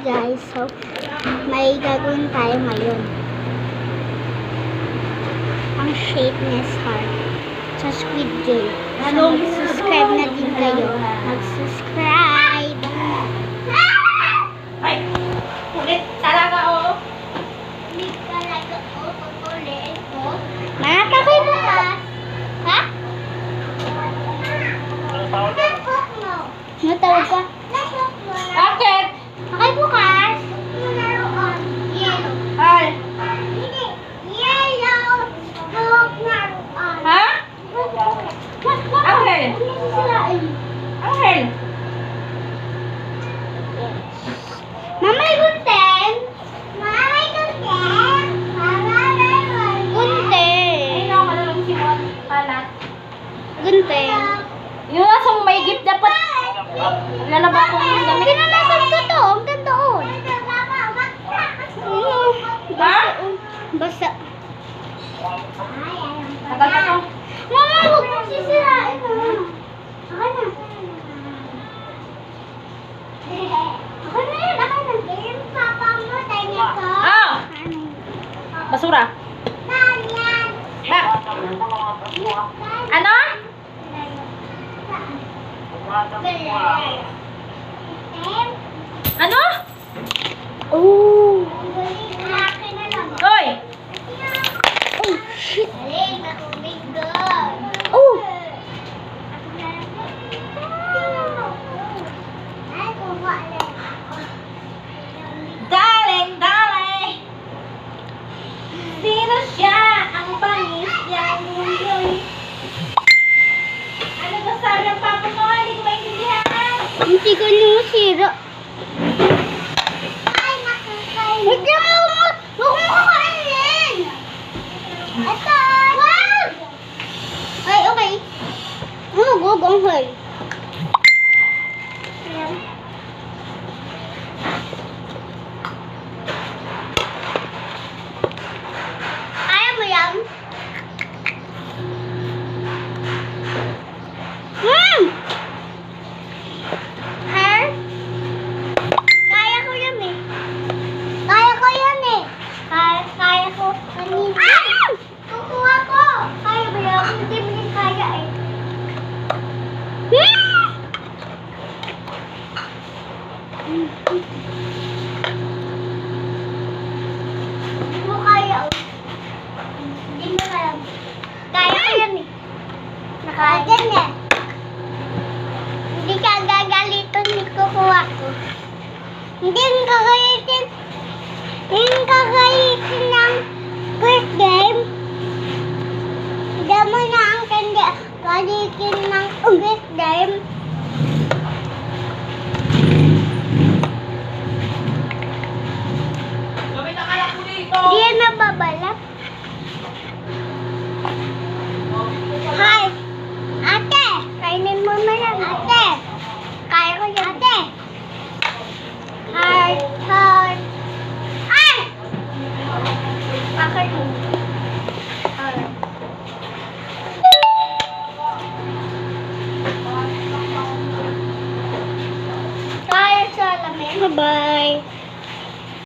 guys, so may gagawin tayo ngayon. Ang shapeness heart sa Squid Game. So mag-subscribe na din kayo. Mag-subscribe! Gunten! Yung nasa may gift dapat lalaba ko yung damit. Pinalasan ko to! Ang totoo! Ha? Basta. Tagal to. Mama, huwag mo sisirain mo. Ako na. Ako na ako na. Yung papa mo, tayo ko. Ah! Basura. Ba? Ano? Ano? Oh. Maintindihan. Hindi ko nang masira. Huwag na mo. Huwag mo kakainin. Ito. Wag! Ay, okay. Ano, gaganghay. Ayan. Ayaw mo yan? Hmm! Her? Kaya ko yan eh. Kaya ko yan eh. Kaya, kaya ko kanina. Ah! Kukuha ko. Kaya ba yan? Hindi mo din kaya eh. Hmm! Hindi mo kaya. Hindi mo kaya. Kaya ko yan eh. Nakaya eh. Hindi ka gagalitan ni kukuha ko. Hindi ang kagalitin. Hindi ang babala. Hi! Ate! Kainin mo na lang. Ate! Kaya ko yan. Ate! Heart, heart. Ay! Bakit mo? Bye-bye.